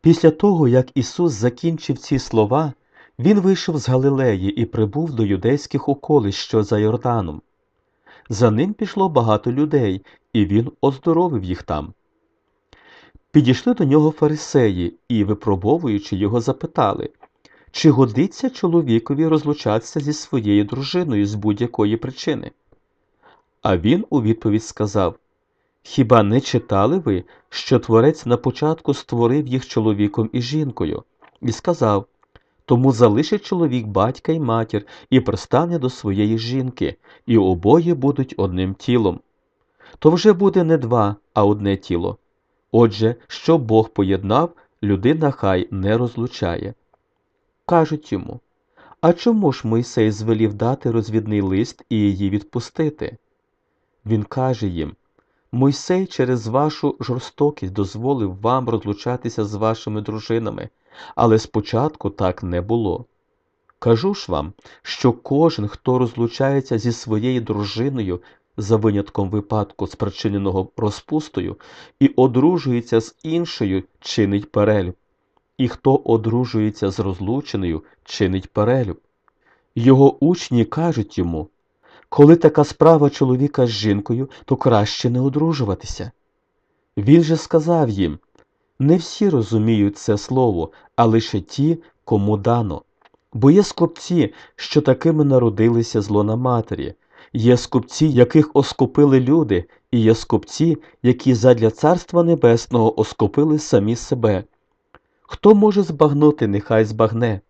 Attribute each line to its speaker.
Speaker 1: Після того, як Ісус закінчив ці слова, Він вийшов з Галилеї і прибув до юдейських околиць, що за Йорданом. За ним пішло багато людей, і він оздоровив їх там. Підійшли до нього фарисеї і, випробовуючи його, запитали, чи годиться чоловікові розлучатися зі своєю дружиною з будь-якої причини. А він у відповідь сказав Хіба не читали ви, що творець на початку створив їх чоловіком і жінкою, і сказав тому залишить чоловік батька й матір і пристане до своєї жінки, і обоє будуть одним тілом. То вже буде не два, а одне тіло. Отже, що Бог поєднав, людина хай не розлучає. Кажуть йому А чому ж Мойсей звелів дати розвідний лист і її відпустити? Він каже їм Мойсей через вашу жорстокість дозволив вам розлучатися з вашими дружинами, але спочатку так не було. Кажу ж вам, що кожен, хто розлучається зі своєю дружиною за винятком випадку, спричиненого розпустою, і одружується з іншою, чинить перелюб, і хто одружується з розлученою, чинить перелюб. Його учні кажуть йому коли така справа чоловіка з жінкою, то краще не одружуватися. Він же сказав їм не всі розуміють це слово, а лише ті, кому дано. Бо є скупці, що такими народилися з лона матері, є скупці, яких оскопили люди, і є скупці, які задля Царства Небесного оскопили самі себе. Хто може збагнути, нехай збагне.